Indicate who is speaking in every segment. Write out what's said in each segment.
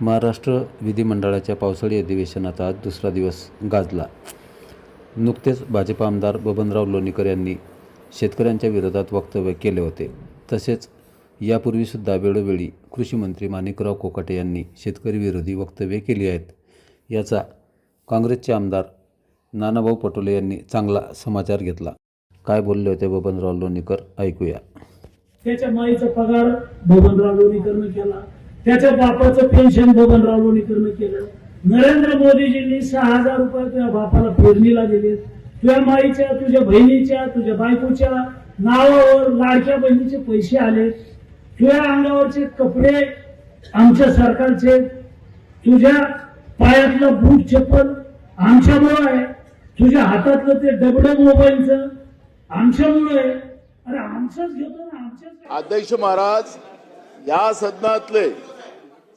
Speaker 1: महाराष्ट्र विधिमंडळाच्या पावसाळी अधिवेशनाचा आज दुसरा दिवस गाजला. नुकतेच भाजप आमदार बबनराव लोणीकर यांनी शेतकऱ्यांच्या विरोधात वक्तव्य केले होते. तसेच यापूर्वीसुद्धा वेळोवेळी कृषीमंत्री माणिकराव कोकाटे यांनी शेतकरी विरोधी वक्तव्ये केली आहेत. याचा काँग्रेसचे आमदार नानाभाऊ पटोले यांनी चांगला समाचार घेतला. काय बोलले होते बबनराव लोणीकर? ऐकूया.
Speaker 2: त्याच्या माईचा पगार बबनराव लोणीकरनं केला. त्याच्या बापाचं पेन्शन बबनराव लोणीकरनं केलं. नरेंद्र मोदीजींनी सहा हजार रुपये तुझ्या बापाला पेरणीला दिले. तुझ्या माईच्या तुझ्या बहिणीच्या तुझ्या बायकोच्या नावावर लाडक्या बहिणीचे पैसे आले. तुझ्या अंगावरचे कपडे आमच्या सरकारचे. तुझ्या पायातलं बूट चप्पल आमच्यामुळं आहे. तुझ्या हातातलं ते डबडं मोबाईलचं आमच्यामुळं आहे. अरे आमचंच घेतो ना आमच्याच
Speaker 3: अध्यक्ष महाराज या सदनातले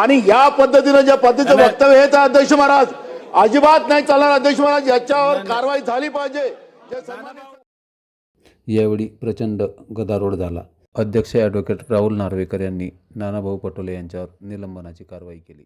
Speaker 3: आणि या पद्धतीनं ज्या पद्धतीचं वक्तव्य आहे अध्यक्ष महाराज अजिबात नाही चालणार. अध्यक्ष महाराज याच्यावर कारवाई झाली पाहिजे.
Speaker 1: यावेळी प्रचंड गदारोळ झाला. अध्यक्ष ॲडव्होकेट राहुल नार्वेकर यांनी नानाभाऊ पटोले यांच्यावर निलंबनाची कारवाई केली.